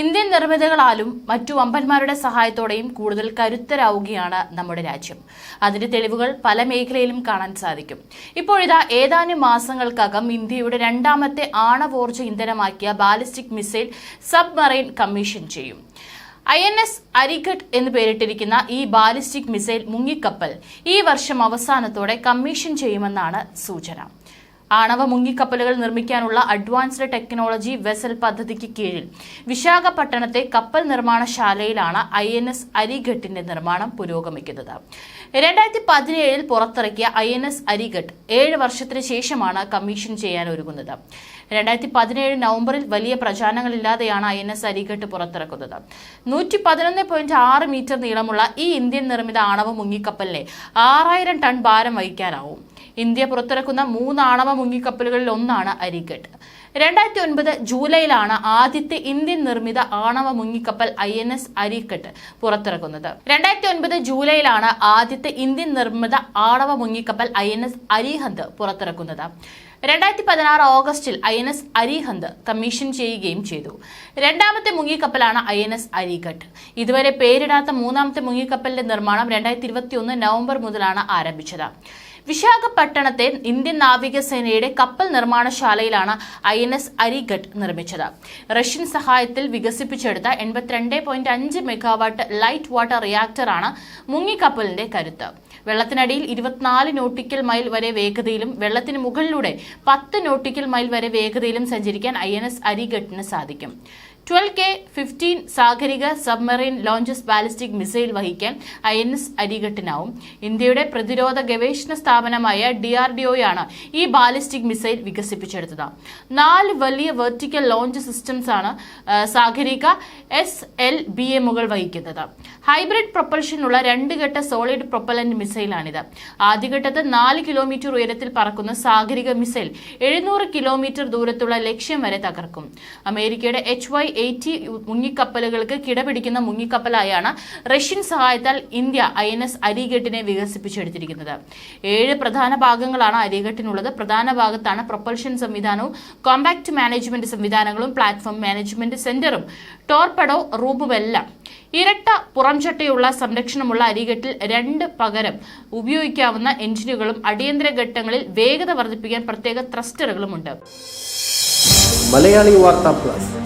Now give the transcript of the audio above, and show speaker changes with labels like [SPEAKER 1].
[SPEAKER 1] Indian നിർമ്മിതികളാലും മറ്റു വമ്പന്മാരുടെ സഹായത്തോടെയും കൂടുതൽ കരുത്തരാവുകയാണ് നമ്മുടെ രാജ്യം. അതിന്റെ തെളിവുകൾ പല മേഖലയിലും കാണാൻ സാധിക്കും. ഇപ്പോഴിതാ ഏതാനും മാസങ്ങൾക്കകം ഇന്ത്യയുടെ രണ്ടാമത്തെ ആണവോർജ ഇന്ധനമാക്കിയ ബാലിസ്റ്റിക് മിസൈൽ സബ്മറൈൻ കമ്മീഷൻ ചെയ്യും. ഐ എൻ എസ് അരിഘട്ട് എന്ന് പേരിട്ടിരിക്കുന്ന ഈ ബാലിസ്റ്റിക് മിസൈൽ മുങ്ങിക്കപ്പൽ ഈ വർഷം അവസാനത്തോടെ കമ്മീഷൻ ചെയ്യുമെന്നാണ് സൂചന. ആണവ മുങ്ങിക്കപ്പലുകൾ നിർമ്മിക്കാനുള്ള അഡ്വാൻസ്ഡ് ടെക്നോളജി വെസൽ പദ്ധതിക്ക് കീഴിൽ. വിശാഖപട്ടണത്തെ കപ്പൽ നിർമ്മാണശാലയിലാണ് ഐ എൻ എസ് അരിഘട്ടിന്റെ നിർമ്മാണം പുരോഗമിക്കുന്നത്. രണ്ടായിരത്തി പതിനേഴിൽ പുറത്തിറക്കിയ ഐ എൻ എസ് അരിഘട്ട് ഏഴ് വർഷത്തിന് ശേഷമാണ് കമ്മീഷൻ ചെയ്യാൻ ഒരുങ്ങുന്നത്. രണ്ടായിരത്തി പതിനേഴ് നവംബറിൽ വലിയ പ്രചാരണങ്ങളില്ലാതെയാണ് ഐ എൻ എസ് അരിഘട്ട് പുറത്തിറക്കുന്നത്. നൂറ്റി പതിനൊന്ന് പോയിന്റ് ആറ് മീറ്റർ നീളമുള്ള ഈ ഇന്ത്യൻ നിർമ്മിത ആണവ മുങ്ങിക്കപ്പലിനെ ആറായിരം ടൺ ഭാരം വഹിക്കാനാവും. ഇന്ത്യ പുറത്തിറക്കുന്ന മൂന്ന് ആണവ മുങ്ങിക്കപ്പലുകളിൽ ഒന്നാണ് അരിക്കട്ട് രണ്ടായിരത്തി ഒൻപത് ജൂലൈയിലാണ് ആദ്യത്തെ ഇന്ത്യൻ നിർമ്മിത ആണവ മുങ്ങിക്കപ്പൽ ഐ എൻ എസ് അരിക്കട്ട് പുറത്തിറക്കുന്നത്. രണ്ടായിരത്തി ഒൻപത് ജൂലൈയിലാണ് ആദ്യത്തെ ഇന്ത്യൻ നിർമ്മിത ആണവ മുങ്ങിക്കപ്പൽ ഐ എൻ എസ് അരിഹന്ത് പുറത്തിറക്കുന്നത്. രണ്ടായിരത്തി പതിനാറ് ഓഗസ്റ്റിൽ I N S Arihant commission ചെയ്യുകയും ചെയ്തു. രണ്ടാമത്തെ മുങ്ങിക്കപ്പലാണ് ഐ എൻ എസ് അരിഘട്ട് ഇതുവരെ പേരിടാത്ത മൂന്നാമത്തെ മുങ്ങിക്കപ്പലിന്റെ നിർമ്മാണം രണ്ടായിരത്തി ഇരുപത്തി ഒന്ന് നവംബർ മുതലാണ് ആരംഭിച്ചത്. വിശാഖപട്ടണത്തെ ഇന്ത്യൻ നാവികസേനയുടെ കപ്പൽ നിർമ്മാണശാലയിലാണ് ഐ എൻ എസ് അരിഘട്ട് നിർമ്മിച്ചത്. റഷ്യൻ സഹായത്തിൽ വികസിപ്പിച്ചെടുത്ത എൺപത്തിരണ്ട് പോയിന്റ് അഞ്ച് മെഗാവാട്ട് ലൈറ്റ് വാട്ടർ റിയാക്ടറാണ് മുങ്ങിക്കപ്പലിന്റെ കരുത്ത്. വെള്ളത്തിനടിയിൽ ഇരുപത്തിനാല് നോട്ടിക്കൽ മൈൽ വരെ വേഗതയിലും വെള്ളത്തിന് മുകളിലൂടെ പത്ത് നോട്ടിക്കൽ മൈൽ വരെ വേഗതയിലും സഞ്ചരിക്കാൻ ഐ എൻ എസ് അരിഘട്ടിന് സാധിക്കും. Twelve K fifteen Sagarika submarine launches ballistic missile വഹിക്കാൻ ഐ എൻ എസ് അരിഘട്ടിനാവും ഇന്ത്യയുടെ പ്രതിരോധ ഗവേഷണ സ്ഥാപനമായ ഡി ആർ ഡി ഒയാണ് ഈ ബാലിസ്റ്റിക് മിസൈൽ വികസിപ്പിച്ചെടുത്തത്. നാല് വലിയ വെർട്ടിക്കൽ ലോഞ്ച് സിസ്റ്റംസ് ആണ് സാഗരിക എസ് എൽ ബി എമ്മുകൾ വഹിക്കുന്നത്. ഹൈബ്രിഡ് പ്രൊപ്പൽഷനുള്ള രണ്ട് ഘട്ട സോളിഡ് പ്രൊപ്പലന്റ് മിസൈലാണിത്. ആദ്യഘട്ടത്ത് നാല് കിലോമീറ്റർ ഉയരത്തിൽ പറക്കുന്ന സാഗരിക മിസൈൽ എഴുന്നൂറ് കിലോമീറ്റർ ദൂരത്തുള്ള ലക്ഷ്യം വരെ തകർക്കും. അമേരിക്കയുടെ എച്ച് വൈ എയ്റ്റി മുങ്ങിക്കപ്പലുകൾക്ക് കിടപിടിക്കുന്ന മുങ്ങിക്കപ്പലായാണ് റഷ്യൻ സഹായത്താൽ ഇന്ത്യ ഐ എൻ എസ് അരികെട്ടിനെ വികസിപ്പിച്ചെടുത്തിരിക്കുന്നത്. ഏഴ് പ്രധാന ഭാഗങ്ങളാണ് അരികെട്ടിനുള്ളത്. പ്രധാന ഭാഗത്താണ് പ്രൊപ്പൽഷൻ സംവിധാനവും കോമ്പാക്ട് മാനേജ്മെന്റ് സംവിധാനങ്ങളും പ്ലാറ്റ്ഫോം മാനേജ്മെന്റ് സെന്ററും ടോർപെഡോ റൂബുമെല്ലാം ഇരട്ട പുറംചട്ടയുള്ള സംരക്ഷണമുള്ള അരികെട്ടിൽ രണ്ട് പകരം ഉപയോഗിക്കാവുന്ന എഞ്ചിനുകളും അടിയന്തര ഘട്ടങ്ങളിൽ വേഗത വർദ്ധിപ്പിക്കാൻ പ്രത്യേക ത്രസ്റ്ററുകളുമുണ്ട്.
[SPEAKER 2] Malayali Vartha plus.